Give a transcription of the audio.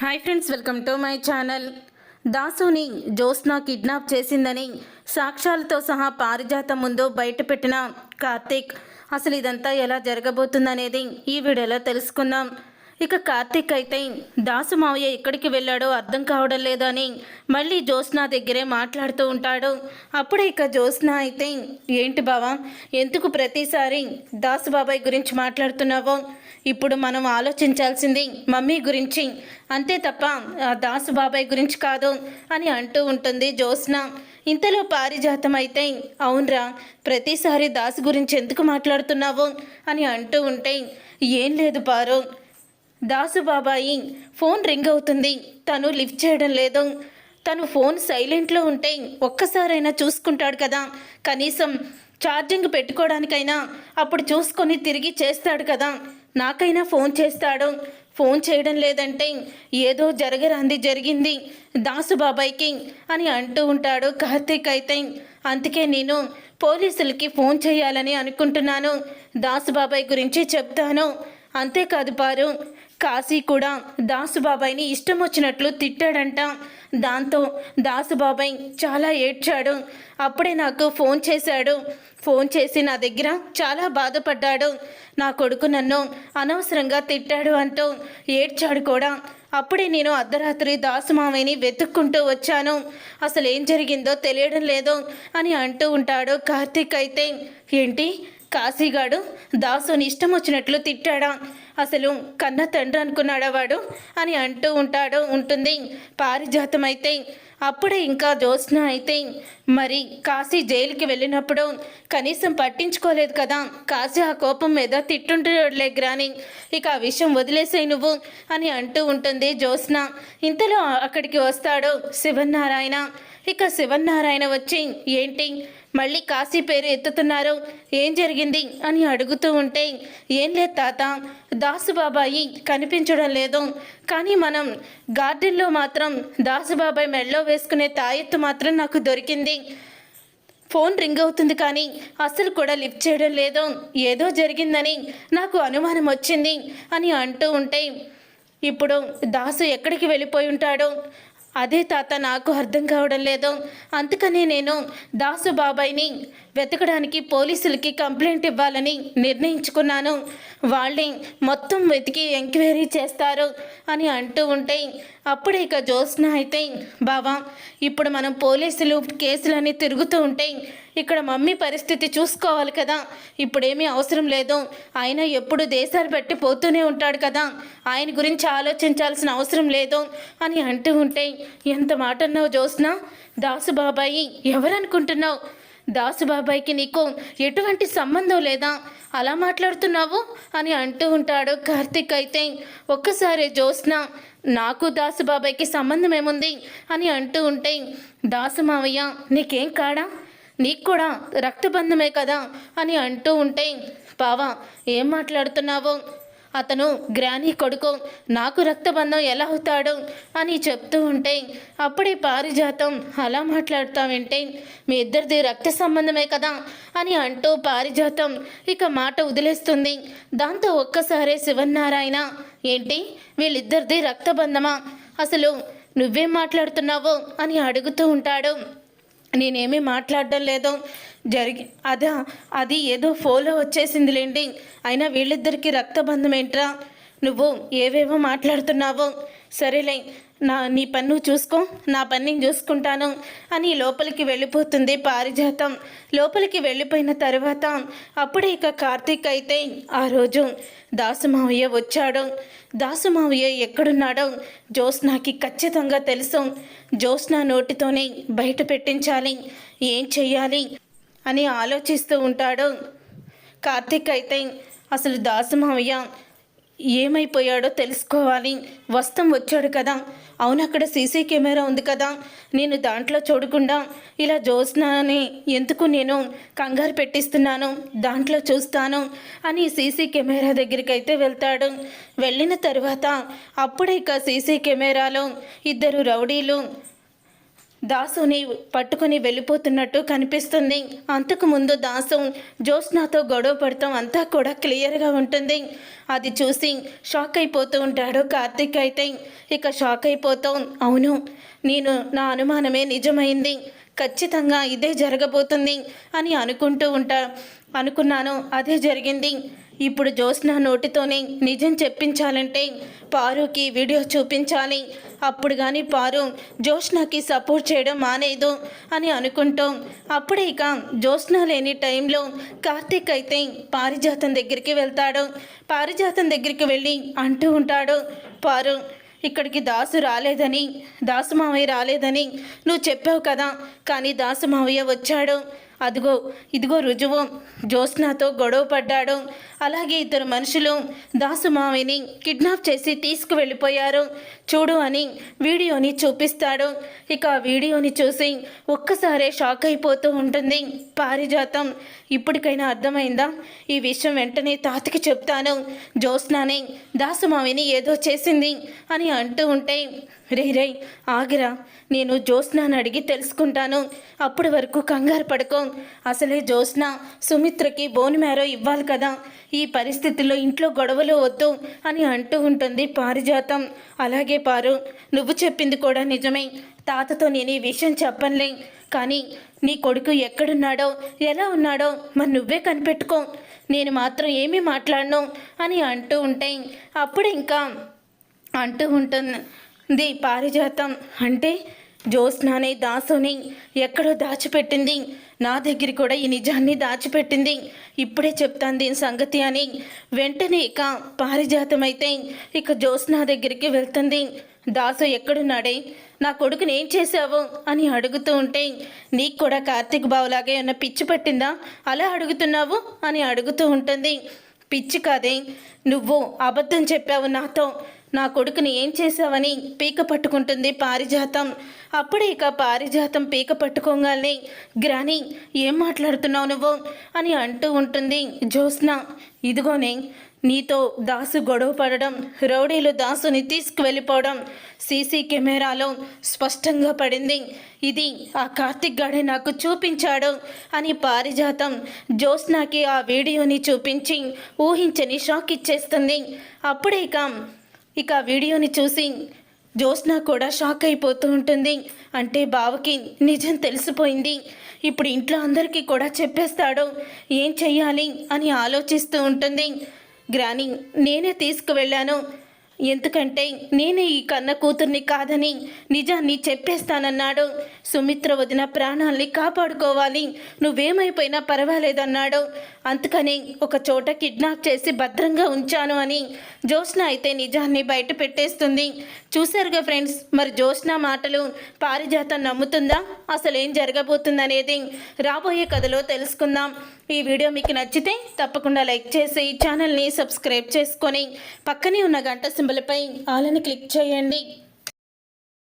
Hi friends welcome to my channel. దాసుని Jyotsna kidnap చేసిందని సాక్ష్యాలతో సహా పారిజాతం ముందు బయటపెట్టిన కార్తీక్. అసలు ఇదంతా ఎలా జరగబోతుందనేది ఈ వీడియోలో తెలుసుకుందాం. ఇక కార్తీక్ అయితే దాసు మావయ్య ఎక్కడికి వెళ్ళాడో అర్థం కావడం లేదని మళ్ళీ జ్యోత్స్న దగ్గరే మాట్లాడుతూ ఉంటాడు. అప్పుడే ఇక జ్యోత్స్న అయితే ఏంటి బావా ఎందుకు ప్రతిసారి దాసు బాబాయ్ గురించి మాట్లాడుతున్నావో? ఇప్పుడు మనం ఆలోచించాల్సింది మమ్మీ గురించి. అంతే తప్ప ఆ దాసు బాబాయ్ గురించి కాదు అని అంటూ ఉంటుంది జ్యోత్స్న. ఇంతలో పారిజాతం అయితే అవునరా ప్రతిసారి దాసు గురించి ఎందుకు మాట్లాడుతున్నావు అని అంటూ ఉంటే ఏం లేదు పారు. దాసు బాబాయి ఫోన్ రింగ్ అవుతుంది. తను లిఫ్ట్ చేయడం లేదు. తను ఫోన్ సైలెంట్లో ఉంటే ఒక్కసారైనా చూసుకుంటాడు కదా. కనీసం ఛార్జింగ్ పెట్టుకోవడానికైనా అప్పుడు చూసుకొని తిరిగి చేస్తాడు కదా. నాకైనా ఫోన్ చేస్తాడు. ఫోన్ చేయడం లేదంటే ఏదో జరగరాంది జరిగింది. దాసు బాబాయ్కి అని అంటూ ఉంటాడు కార్తీక్ అయితే. అందుకే నేను పోలీసులకి ఫోన్ చేయాలని అనుకుంటున్నాను. దాసు బాబాయ్ గురించి చెప్తాను. అంతేకాదు పారు కాశీ కూడా దాసుబాబాయ్ని ఇష్టం వచ్చినట్లు తిట్టాడంట. దాంతో దాసుబాబాయ్ చాలా ఏడ్చాడు. అప్పుడే నాకు ఫోన్ చేశాడు. ఫోన్ చేసి నా దగ్గర చాలా బాధపడ్డాడు. నా కొడుకు నన్ను అనవసరంగా తిట్టాడు అంటూ ఏడ్చాడు కూడా. అప్పుడే నేను అర్ధరాత్రి దాసుమామయ్యని వెతుక్కుంటూ వచ్చాను. అసలు ఏం జరిగిందో తెలియడం లేదు అని అంటూ ఉంటాడు కార్తీక్ అయితే. ఏంటి? కాశీగాడు దాసుని ఇష్టం వచ్చినట్లు తిట్టాడా? అసలు కన్న తండ్రి అనుకున్నాడా వాడు? అని అంటూ ఉంటాడు ఉంటుంది. పారిజాతం అయితే అప్పుడే ఇంకా జ్యోత్స్న అయితే మరి కాశీ జైలుకి వెళ్ళినప్పుడు కనీసం పట్టించుకోలేదు కదా. కాశీ ఆ కోపం మీద తిట్టుంటాడులే గ్రాని. ఇక ఆ విషయం వదిలేసాయి నువ్వు అని అంటూ ఉంటుంది జ్యోత్స్న. ఇంతలో అక్కడికి వస్తాడు శివనారాయణ ఇక శివనారాయణ వచ్చి ఏంటి? మళ్ళీ కాశీ పేరు ఎత్తుతున్నారు. ఏం జరిగింది? అని అడుగుతూ ఉంటే ఏం లేదు తాత. దాసుబాబాయి కనిపించడం లేదు. కానీ మనం గార్డెన్లో మాత్రం దాసుబాబాయ్ మెడలో వేసుకునే తాయెత్తు మాత్రం నాకు దొరికింది. ఫోన్ రింగ్ అవుతుంది కానీ అస్సలు కూడా లిఫ్ట్ చేయడం లేదు. ఏదో జరిగిందని నాకు అనుమానం వచ్చింది అని అంటూ ఉంటే ఇప్పుడు దాసు ఎక్కడికి వెళ్ళిపోయి ఉంటాడో? అదే తాత నాకు అర్థం కావడం లేదు. అందుకనే నేను దాసు బాబాయ్ని వెతకడానికి పోలీసులకి కంప్లైంట్ ఇవ్వాలని నిర్ణయించుకున్నాను. వాళ్ళే మొత్తం వెతికి ఎంక్వైరీ చేస్తారు అని అంటూ ఉంటే అప్పుడే ఇక జ్యోత్స్న అయితే బావా ఇప్పుడు మనం పోలీసులు కేసులని తిరుగుతూ ఉంటే ఇక్కడ మమ్మీ పరిస్థితి చూసుకోవాలి కదా. ఇప్పుడేమీ అవసరం లేదు. ఆయన ఎప్పుడు దేశాలు పెట్టి పోతూనే ఉంటాడు కదా. ఆయన గురించి ఆలోచించాల్సిన అవసరం లేదు అని అంటూ ఉంటే ఎంత మాట అన్నావు జ్యోత్స్న? దాసు బాబాయి ఎవరనుకుంటున్నావు? దాసు బాబాయ్కి నీకు ఎటువంటి సంబంధం లేదా? అలా మాట్లాడుతున్నావు అని అంటూ ఉంటాడు కార్తిక్ అయితే. ఒక్కసారి జోస్న నాకు దాసు బాబాయ్కి సంబంధం ఏముంది? అని అంటూ ఉంటే దాసు మావయ్య నీకేం కాడా? నీకు కూడా రక్తబంధమే కదా అని అంటూ ఉంటే బావా ఏం మాట్లాడుతున్నావు? అతను గ్రానీ కొడుకు నాకు రక్తబంధం ఎలా అవుతాడు? అని చెప్తూ ఉంటే అప్పుడే పారిజాతం అలా మాట్లాడుతావేంటే మీ ఇద్దరిది రక్త సంబంధమే కదా? అని అంటూ పారిజాతం ఇక మాట వదిలేస్తుంది. దాంతో ఒక్కసారే శివన్నారాయణ ఏంటి? వీళ్ళిద్దరిది రక్తబంధమా? అసలు నువ్వేం మాట్లాడుతున్నావో? అని అడుగుతూ ఉంటాడు. నేనేమీ మాట్లాడడం లేదు జరిగి అదా అది ఏదో ఫోలో వచ్చేసిందిలేండి అయినా వీళ్ళిద్దరికి రక్తబంధం ఏంట్రా? నువ్వు ఏవేవో మాట్లాడుతున్నావో? సరేలే నా నీ పన్ను చూసుకో నా పని చూసుకుంటాను అని లోపలికి వెళ్ళిపోతుంది పారిజాతం. లోపలికి వెళ్ళిపోయిన తర్వాత అప్పుడే ఇక కార్తీక్ అయితే ఆ రోజు దాసుమావయ్య వచ్చాడు. దాసుమావయ్య ఎక్కడున్నాడో జ్యోత్స్నాకి ఖచ్చితంగా తెలుసు. జ్యోత్స్నా నోటితోనే బయట పెట్టించాలి. ఏం చెయ్యాలి అని ఆలోచిస్తూ ఉంటాడు. కార్తీక్ అయితే అసలు దాసుమావయ్య ఏమైపోయాడో తెలుసుకోవాలి. వస్తం వచ్చాడు కదా. అవును అక్కడ సీసీ కెమెరా ఉంది కదా. నేను దాంట్లో చూడకుండా ఇలా జ్యోత్స్నాని ఎందుకు నేను కంగారు పెట్టిస్తున్నాను? దాంట్లో చూస్తాను అని సీసీ కెమెరా దగ్గరికి అయితే వెళ్తాడు. వెళ్ళిన తర్వాత అప్పుడే ఇక సీసీ కెమెరాలో ఇద్దరు రౌడీలు దాసుని పట్టుకొని వెళ్ళిపోతున్నట్టు కనిపిస్తుంది. అంతకు ముందు దాసు జ్యోత్స్నాతో గొడవ పడతాం అంతా కూడా క్లియర్గా ఉంటుంది. అది చూసి షాక్ అయిపోతూ ఉంటాడు కార్తీక్ అయితే. ఇక షాక్ అయిపోతాం అవును నేను నా అనుమానమే నిజమైంది. ఖచ్చితంగా ఇదే జరగబోతుంది అని అనుకుంటూ ఉంటా. అనుకున్నాను అదే జరిగింది. ఇప్పుడు జ్యోత్స్న నోటితోనే నిజం చెప్పించాలంటే పారుకి వీడియో చూపించాలి. అప్పుడు కానీ పారు జ్యోత్స్నకి సపోర్ట్ చేయడం మానేదు అని అనుకుంటాం. అప్పుడే ఇక జ్యోత్స్న లేని టైంలో కార్తీక్ అయితే పారిజాతం దగ్గరికి వెళ్తాడు. పారిజాతం దగ్గరికి వెళ్ళి అంటూ ఉంటాడు పారు ఇక్కడికి దాసు రాలేదని దాసు మావయ్య రాలేదని నువ్వు చెప్పావు కదా. కానీ దాసు మావయ్య వచ్చాడు. అదిగో ఇదిగో రుజువు. జ్యోత్స్నాతో గొడవ పడ్డాడు. అలాగే ఇద్దరు మనుషులు దాసుమావిని కిడ్నాప్ చేసి తీసుకువెళ్ళిపోయారు. చూడు అని వీడియోని చూపిస్తాడు. ఇక ఆ వీడియోని చూసి ఒక్కసారే షాక్ అయిపోతూ ఉంటుంది పారిజాతం. ఇప్పటికైనా అర్థమైందా? ఈ విషయం వెంటనే తాతకి చెప్తాను. జ్యోత్స్నానే దాసుమావిని ఏదో చేసింది అని అంటూ ఉంటే రే రే ఆగిరా. నేను జ్యోత్స్నాని అడిగి తెలుసుకుంటాను. అప్పటి వరకు కంగారు పడుకో. అసలే జ్యోత్స్న సుమిత్రకి బోన్ మ్యారో ఇవ్వాలి కదా. ఈ పరిస్థితుల్లో ఇంట్లో గొడవలు వద్దు అని అంటూ ఉంటుంది పారిజాతం. అలాగే పారు నువ్వు చెప్పింది కూడా నిజమే. తాతతో నేను ఈ విషయం చెప్పనులే. కానీ నీ కొడుకు ఎక్కడున్నాడో ఎలా ఉన్నాడో మరి నువ్వే కనిపెట్టుకో. నేను మాత్రం ఏమీ మాట్లాడను అని అంటూ ఉంటే అప్పుడు ఇంకా అంటూ ఉంటుంది. పారిజాతం అంటే జ్యోత్స్నానే దాసుని ఎక్కడో దాచిపెట్టింది. నా దగ్గర కూడా ఈ నిజాన్ని దాచిపెట్టింది. ఇప్పుడే చెప్తాను దీని సంగతి అని. వెంటనే ఇక పారిజాతం అయితే ఇక జ్యోత్స్నా దగ్గరికి వెళ్తుంది. దాసు ఎక్కడున్నాడే? నా కొడుకుని ఏం చేశావు? అని అడుగుతూ ఉంటే నీకు కూడా కార్తీక్ బావులాగే ఉన్న పిచ్చి పట్టిందా? అలా అడుగుతున్నావు? అని అడుగుతూ ఉంటుంది. పిచ్చి కాదే నువ్వు అబద్ధం చెప్పావు నాతో. నా కొడుకుని ఏం చేశావని పీక పట్టుకుంటుంది పారిజాతం. అప్పుడే ఇక పారిజాతం పీక పట్టుకోగానే గ్రాని ఏం మాట్లాడుతున్నావు నువ్వు? అని అంటూ ఉంటుంది జ్యోత్స్న. ఇదిగోనే నీతో దాసు గొడవ పడడం రౌడీలు దాసుని తీసుకువెళ్ళిపోవడం సీసీ కెమెరాలో స్పష్టంగా పడింది. ఇది ఆ కార్తిక్ గాడే నాకు చూపించాడు అని పారిజాతం జ్యోత్స్నాకి ఆ వీడియోని చూపించి ఊహించని షాక్ ఇచ్చేస్తుంది. అప్పుడే ఇక ఇక వీడియోని చూసి జ్యోత్స్న కూడా షాక్ అయిపోతూ ఉంటుంది. అంటే బావకి నిజం తెలిసిపోయింది. ఇప్పుడు ఇంట్లో అందరికీ కూడా చెప్పేస్తాడు. ఏం చెయ్యాలి అని ఆలోచిస్తూ ఉంటుంది. గ్రాని నేనే తీసుకువెళ్ళాను. ఎందుకంటే నేనే ఈ కన్న కూతుర్ని కాదని నిజాన్ని చెప్పేస్తానన్నాడు. సుమిత్ర వదిన ప్రాణాల్ని కాపాడుకోవాలి. నువ్వేమైపోయినా పర్వాలేదన్నాడు. అందుకని ఒక చోట కిడ్నాప్ చేసి భద్రంగా ఉంచాను అని జ్యోత్స్న అయితే నిజాన్ని బయట పెట్టేస్తుంది. చూశారుగా ఫ్రెండ్స్ మరి జ్యోత్స్న మాటలు పారిజాతం నమ్ముతుందా? అసలు ఏం జరగబోతుందనేది రాబోయే కథలో తెలుసుకుందాం. ఈ వీడియో మీకు నచ్చితే తప్పకుండా లైక్ చేసి ఛానల్ని సబ్స్క్రైబ్ చేసుకొని పక్కనే ఉన్న గంట సింబల్పై ఆలని క్లిక్ చేయండి.